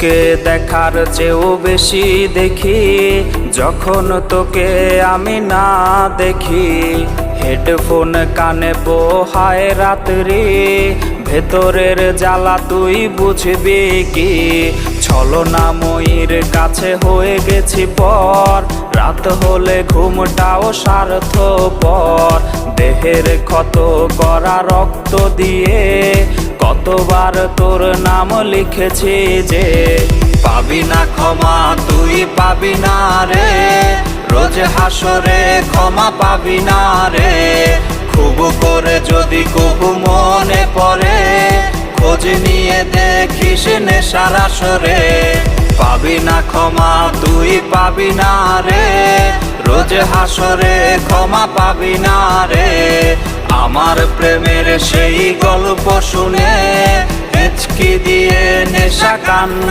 তোকে দেখার চেয়েও বেশি দেখি, যখন তোকে আমি না দেখি। হেডফোন কানে পোহায় রাত্রি, ভেতরের জ্বালা তুই বুঝবি কি? ছলনাময়ীর কাছে হয়ে গেছি পর, রাত হলে ঘুমটাও স্বার্থ পর দেহের ক্ষত করা রক্ত দিয়ে কতবার তোর নাম লিখেছি যে পাবি না ক্ষমা, তুই পাবি না রে। রোজ হাসরে ক্ষমা পাবি না রে। খুব করে যদি কবু মনে পড়ে, খোঁজ নিয়ে দেখিস নেশার আসরে। পাবি না ক্ষমা, তুই পাবি না রে। রোজ হাসরে ক্ষমা পাবি না রে। আমার প্রেমের সেই গল্প শুনে হেঁচকি দিয়ে নেশা কান্না